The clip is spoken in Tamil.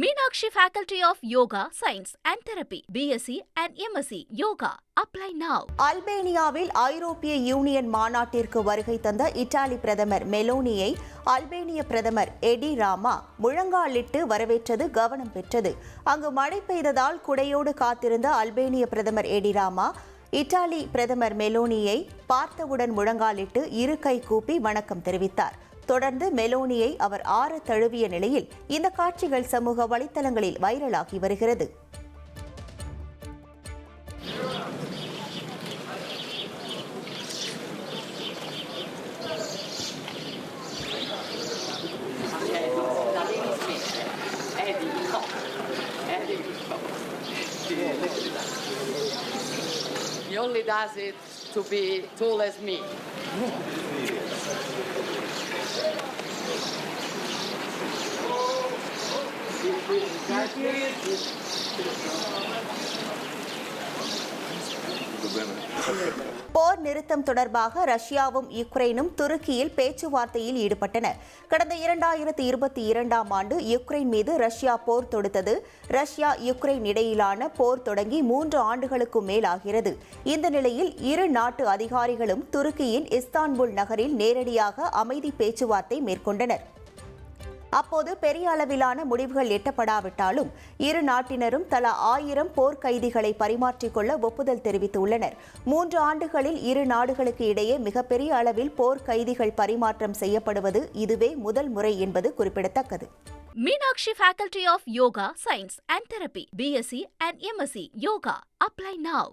Meenakshi faculty of yoga science and therapy BSc and MSc yoga apply now அல்பேனியாவில் ஐரோப்பிய யூனியன் மாநாட்டிற்கு வருகை தந்த இத்தாலி பிரதமர் மெலோனியை அல்பேனிய பிரதமர் எடி ராமா முழங்காலிட்டு வரவேற்றது கவனம் பெற்றது. அங்கு மழை பெய்ததால் குடையோடு காத்திருந்த அல்பேனிய பிரதமர் எடி ராமா இத்தாலி பிரதமர் மெலோனியை பார்த்தவுடன் முழங்காலிட்டு இரு கை கூப்பி வணக்கம் தெரிவித்தார். தொடர்ந்து மெலோனியை அவர் ஆற தழுவிய நிலையில் இந்த காட்சிகள் சமூக வலைத்தளங்களில் வைரலாகி வருகிறது He only does it to be tall as me. போர் நிறுத்தம் தொடர்பாக ரஷ்யாவும் யுக்ரைனும் துருக்கியில் பேச்சுவார்த்தையில் ஈடுபட்டன கடந்த இரண்டாயிரத்தி இருபத்தி இரண்டாம் ஆண்டு யுக்ரைன் மீது ரஷ்யா போர் தொடுத்தது. ரஷ்யா யுக்ரைன் இடையிலான போர் தொடங்கி மூன்று ஆண்டுகளுக்கும் மேலாகிறது. இந்த நிலையில் இரு நாட்டு அதிகாரிகளும் துருக்கியின் இஸ்தான்புல் நகரில் நேரடியாக அமைதி பேச்சுவார்த்தை மேற்கொண்டனர். அப்போது பெரிய அளவிலான முடிவுகள் எட்டப்படாவிட்டாலும் இரு நாட்டினரும் தலா ஆயிரம் போர் கைதிகளை பரிமாற்றிக் கொள்ள ஒப்புதல் தெரிவித்துள்ளனர். மூன்று ஆண்டுகளில் இரு நாடுகளுக்கு இடையே மிகப்பெரிய அளவில் போர் கைதிகள் பரிமாற்றம் செய்யப்படுவது இதுவே முதல் முறை என்பது குறிப்பிடத்தக்கது. Meenakshi faculty of yoga science and therapy BSc and MSc yoga apply now